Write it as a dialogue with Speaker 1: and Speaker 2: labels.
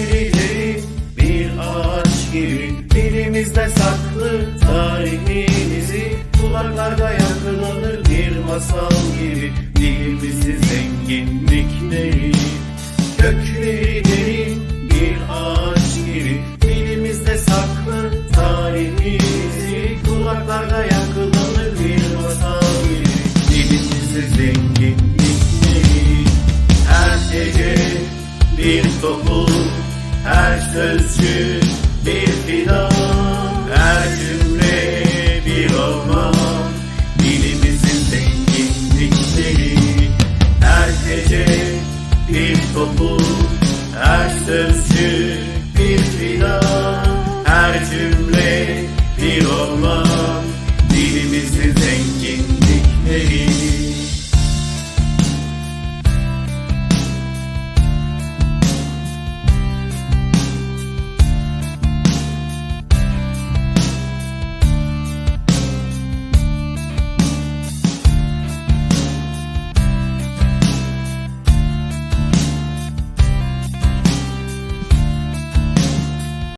Speaker 1: Serilip bir ağaç gibi. Dilimizde saklı tarihimizi Kulaklarda yankılanır bir masal gibi. Dilimizi zenginlikleri Kökleri derin bir ağaç gibi. Dilimizde saklı tarihimizi Kulaklarda yankılanır bir masal gibi. Dilimizi zenginlikleri Her gece bir topluluk her sözcük bir fidan Her cümle bir orman Dilimizin zenginlikleri Her gece bir topu Her sözcük bir fidan Her cümle bir orman Dilimizin zenginlikleri